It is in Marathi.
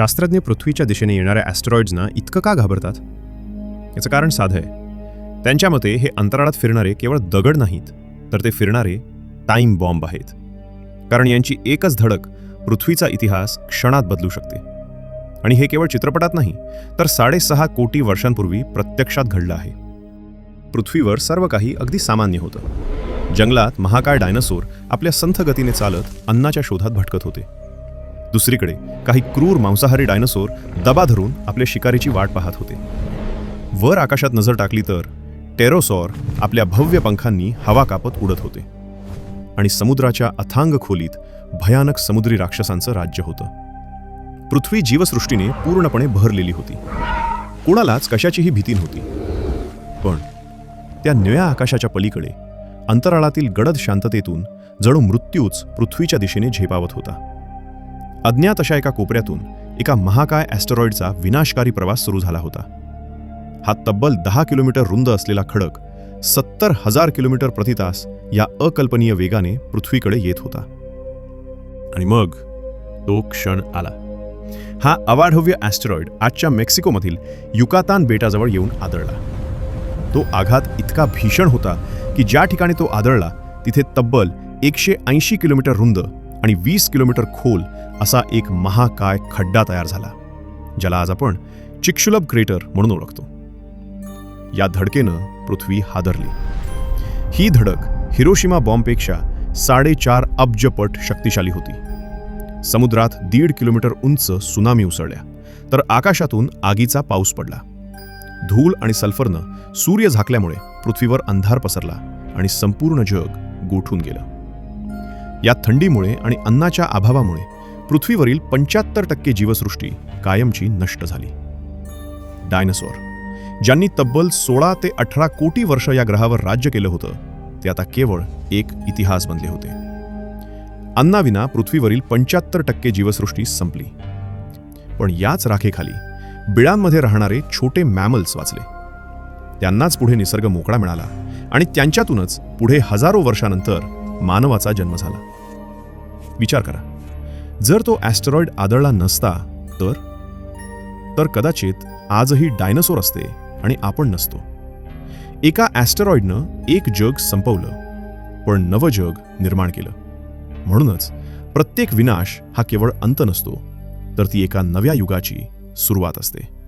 शास्त्रज्ञ पृथ्वीच्या दिशेने येणाऱ्या ॲस्ट्रॉईड्सना इतकं का घाबरतात? याचं कारण साधं आहे. त्यांच्या मते हे अंतराळात फिरणारे केवळ दगड नाहीत तर ते फिरणारे टाईम बॉम्ब आहेत. कारण यांची एकच धडक पृथ्वीचा इतिहास क्षणात बदलू शकते. आणि हे केवळ चित्रपटात नाही तर साडेसहा कोटी वर्षांपूर्वी प्रत्यक्षात घडलं आहे. पृथ्वीवर सर्व काही अगदी सामान्य होतं. जंगलात महाकाय डायनासोर आपल्या संथ गतीने चालत अन्नाच्या शोधात भटकत होते. दुसरीकडे काही क्रूर मांसाहारी डायनासोर दबा धरून आपल्या शिकारीची वाट पाहत होते. वर आकाशात नजर टाकली तर टेरोसॉर आपल्या भव्य पंखांनी हवा कापत उडत होते. आणि समुद्राच्या अथांग खोलीत भयानक समुद्री राक्षसांचं राज्य होतं. पृथ्वी जीवसृष्टीने पूर्णपणे भरलेली होती. कुणालाच कशाचीही भीती नव्हती. पण त्या निळ्या आकाशाच्या पलीकडे अंतराळातील गडद शांततेतून जणू मृत्यूच पृथ्वीच्या दिशेने झेपावत होता. अज्ञात अशा एका कोपऱ्यातून एका महाकाय ॲस्टेरॉइडचा विनाशकारी प्रवास सुरू झाला होता. हा तब्बल दहा किलोमीटर रुंद असलेला खडक सत्तर हजार किलोमीटर प्रति तास या अकल्पनीय वेगाने पृथ्वीकडे येत होता. आणि मग तो क्षण आला. हा अवाढव्य ॲस्टेरॉइड आजच्या मेक्सिकोमधील युकातान बेटाजवळ येऊन आदळला. तो आघात इतका भीषण होता की ज्या ठिकाणी तो आदळला तिथे तब्बल एकशे ऐंशी किलोमीटर रुंद आणि वीस किलोमीटर खोल असा एक महाकाय खड्डा तयार झाला ज्याला आज आपण चिक्षुलभ क्रेटर म्हणून ओळखतो. या धडकेनं पृथ्वी हादरली. ही धडक हिरोशिमा बॉम्बपेक्षा साडेचार अब्जपट शक्तिशाली होती. समुद्रात दीड किलोमीटर उंच सुनामी उसळल्या तर आकाशातून आगीचा पाऊस पडला. धूळ आणि सल्फरनं सूर्य झाकल्यामुळे पृथ्वीवर अंधार पसरला आणि संपूर्ण जग गोठून गेलं. या थंडीमुळे आणि अन्नाच्या अभावामुळे पृथ्वीवरील पंच्याहत्तर टक्के जीवसृष्टी कायमची नष्ट झाली. डायनासॉर ज्यांनी तब्बल सोळा ते अठरा कोटी वर्ष या ग्रहावर राज्य केलं होतं ते आता केवळ एक इतिहास बनले होते. अन्नाविना पृथ्वीवरील पंच्याहत्तर टक्के जीवसृष्टी संपली. पण याच राखेखाली बिळांमध्ये राहणारे छोटे मॅमल्स वाचले. त्यांनाच पुढे निसर्ग मोकळा मिळाला आणि त्यांच्यातूनच पुढे हजारो वर्षानंतर मानवाचा जन्म झाला. विचार करा. जर तो ॲस्टरॉइड आदळला नसता तर? तर कदाचित आजही डायनासोर असते आणि आपण नसतो. एका ॲस्टरॉइडनं एक जग संपवलं पण नवं जग निर्माण केलं. म्हणूनच प्रत्येक विनाश हा केवळ अंत नसतो तर ती एका नव्या युगाची सुरुवात असते.